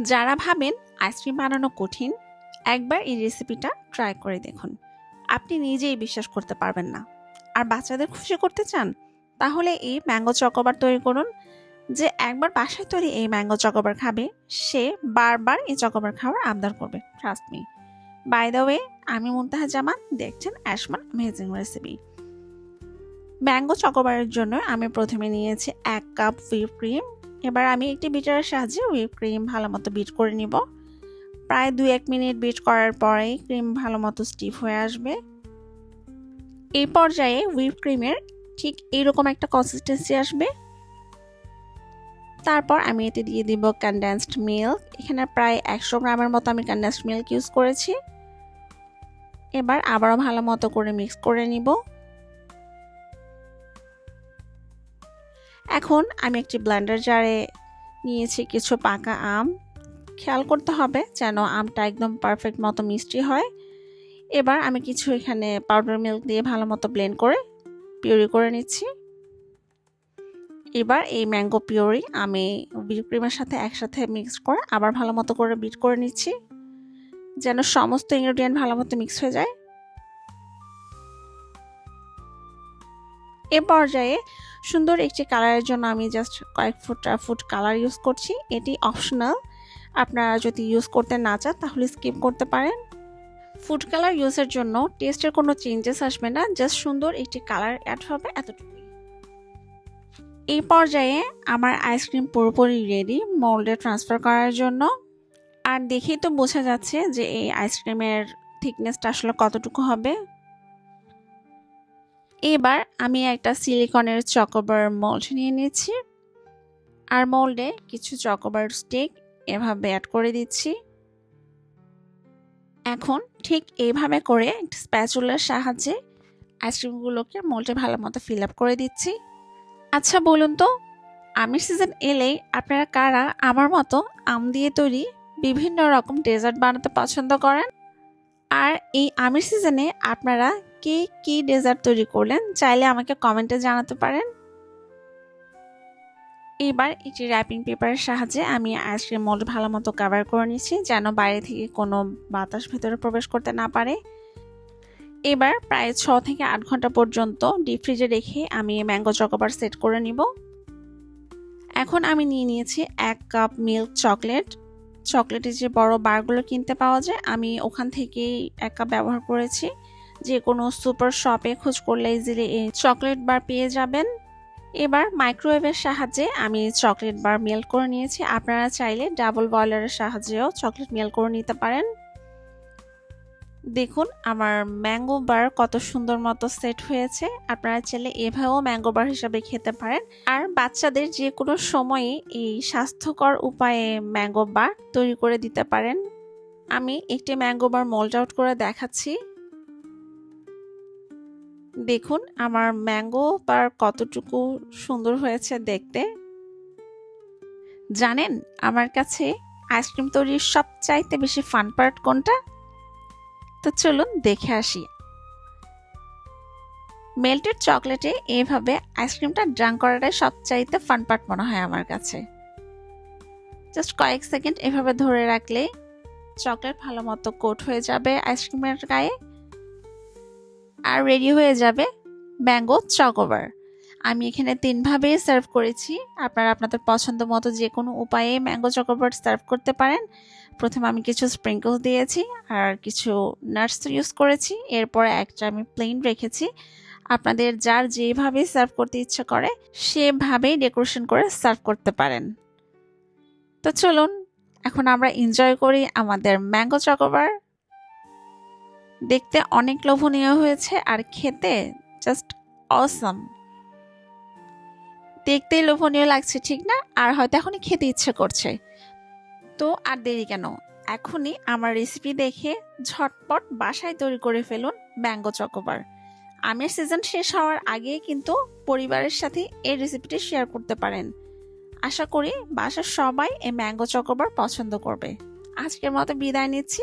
যারা ভাবেন আইসক্রিম বানানো কঠিন, একবার এই রেসিপিটা ট্রাই করে দেখুন। আপনি নিজেই বিশ্বাস করতে পারবেন না। আর বাচ্চাদের খুশি করতে চান? তাহলে এই ম্যাঙ্গো চকোবার তৈরি করুন। যে একবার বাসায় তৈরি এই ম্যাঙ্গো চকোবার খাবে, সে বারবার এই চকোবার খাওয়ার আবদার করবে trust me by the way আমি মুনতাহা জামান, দেখছেন অ্যাশমান অ্যামেজিং রেসিপি ম্যাঙ্গো চকোবারের জন্য আমি প্রথমে নিয়েছি এক কাপ হুইপ ক্রিম এবার আমি একটি বিটারের সাহায্যে হুইপ ক্রিম ভালো মতো বিট করে নিব। প্রায় দু এক মিনিট বিট করার পরেই ক্রিম ভালো মতো স্টিফ হয়ে আসবে। এই পর্যায়ে হুইপ ক্রিমের ঠিক এইরকম একটা কনসিস্টেন্সি আসবে। তারপর আমি এতে দিয়ে দিব কনডেন্সড মিল্ক এখানে প্রায় একশো গ্রামের মতো আমি কনডেন্সড মিল্ক ইউজ করেছি। এবার আবারও ভালো মতো করে মিক্স করে নিব। এখন আমি একটি ব্লেন্ডার জারে নিয়েছি কিছু পাকা আম। খেয়াল করতে হবে যেন আমটা একদম পারফেক্ট মতো মিষ্টি হয়। এবার আমি কিছু এখানে পাউডার মিল্ক দিয়ে ভালো মতো ব্লেন্ড করে পিউরি করে নিচ্ছি। এবার এই ম্যাঙ্গো পিউরি আমি বিট ক্রিমের সাথে একসাথে মিক্স করে আবার ভালো মতো করে বিট করে নিচ্ছি। যেন সমস্ত ইনগ্রেডিয়েন্ট ভালো মতো মিক্স হয়ে যায়। এ পর্যায়ে সুন্দর একটি কালারের জন্য আমি জাস্ট কয়েক ফুট ফুট কালার ইউজ করছি। এটি অপশনাল আপনারা যদি ইউজ করতে না চান, তাহলে স্কিপ করতে পারেন। ফুড কালার ইউজের জন্য টেস্টের কোনো চেঞ্জেস আসবে না। জাস্ট সুন্দর একটি কালার অ্যাড হবে এতটুকুই। এই পর্যায়ে আমার আইসক্রিম পুরোপুরি রেডি মোল্ডে ট্রান্সফার করার জন্য। আর দেখেই তো বোঝা যাচ্ছে যে এই আইসক্রিমের থিকনেসটা আসলে কতটুকু হবে। এবার আমি একটা সিলিকনের চকোবার মোল্ড নিয়ে নিয়েছি আর মোল্ডে কিছু চকোবার স্টিক এভাবে অ্যাড করে দিচ্ছি। এখন ঠিক এইভাবে করে একটা স্প্যাচুলার সাহায্যে আইসক্রিমগুলোকে মোল্ডে ভালো মতো ফিল আপ করে দিচ্ছি। আচ্ছা বলুন তো, আমের সিজন এলেই আপনারা কারা আমার মতো আম দিয়ে তৈরি বিভিন্ন রকম ডেজার্ট বানাতে পছন্দ করেন? আর এই আমের সিজনে আপনারা কে কি ডেজার্ট তৈরি করলেন চাইলে আমাকে কমেন্টে জানাতে পারেন। এবার একটি র্যাপিং পেপারের সাহায্যে আমি আইসক্রিম মোল্ড ভালো মতো কাভার করে নিচ্ছি যেন বাইরে থেকে কোনো বাতাস ভেতরে প্রবেশ করতে না পারে। এবার প্রায় ছ থেকে আট ঘণ্টা পর্যন্ত ডিপ ফ্রিজে রেখে আমি ম্যাঙ্গো চকোবার সেট করে নিব। এখন আমি নিয়ে নিয়েছি এক কাপ মিল্ক চকলেট চকলেটের যে বড় বারগুলো কিনতে পাওয়া যায়, আমি ওখান থেকেই এক কাপ ব্যবহার করেছি। যে কোনো সুপার শপে খোঁজ করলে ইজিলি এই চকলেট বার পেয়ে যাবেন। এবার মাইক্রোওয়েভের সাহায্যে আমি চকলেট বার মেল করে নিয়েছি। আপনারা চাইলে ডাবল বয়লারের সাহায্যেও চকলেট মেল করে নিতে পারেন। দেখুন, আমার ম্যাঙ্গো বার কত সুন্দর মতো সেট হয়েছে। আপনারা চাইলে এভাবেও ম্যাঙ্গো বার হিসাবে খেতে পারেন। আর বাচ্চাদের যে কোনো সময়ে এই স্বাস্থ্যকর উপায়ে ম্যাঙ্গো বার তৈরি করে দিতে পারেন। আমি একটি ম্যাঙ্গো বার মোল্ড আউট করে দেখাচ্ছি। দেখুন, আমার ম্যাঙ্গো বার কতটুকু সুন্দর হয়েছে দেখতে। জানেন, আমার কাছে আইসক্রিম তৈরির সবচাইতে বেশি ফান পার্ট কোনটা? তো চলুন দেখে আসি। মেল্টেড চকলেটে এইভাবে আইসক্রিমটা ড্রাং করাটাই সবচাইতে ফান পার্ট মনে হয় আমার কাছে। জাস্ট কয়েক সেকেন্ড এভাবে ধরে রাখলে চকলেট ভালো মতো কোট হয়ে যাবে আইসক্রিমের গায়ে। আর রেডি হয়ে যাবে ম্যাঙ্গো চকোবার আমি এখানে তিনভাবেই সার্ভ করেছি। আপনারা আপনাদের পছন্দ মতো যে কোনো উপায়ে ম্যাঙ্গো চকোবার সার্ভ করতে পারেন। প্রথমে আমি কিছু স্প্রিঙ্কলস দিয়েছি আর কিছু নাটস ইউজ করেছি। এরপর একটা আমি প্লেন রেখেছি। আপনাদের যার যেভাবে সার্ভ করতে ইচ্ছা করে সেভাবেই ডেকোরেশন করে সার্ভ করতে পারেন। তো চলুন, এখন আমরা এনজয় করি আমাদের ম্যাঙ্গো চকোবার দেখতে অনেক লোভনীয় হয়েছে আর খেতে জাস্ট অসম দেখতেই লোভনীয় লাগছে, ঠিক না? আর হয়তো এখনই খেতে ইচ্ছে করছে। তো আর দেরি কেন? এখনই আমার রেসিপি দেখে ঝটপট বাসায় তৈরি করে ফেলুন ম্যাঙ্গো চকোবার আমের সিজন শেষ হওয়ার আগে কিন্তু পরিবারের সাথে এই রেসিপিটি শেয়ার করতে পারেন। আশা করি বাসার সবাই এই ম্যাঙ্গো চকোবার পছন্দ করবে। আজকের মতো বিদায় নিচ্ছি।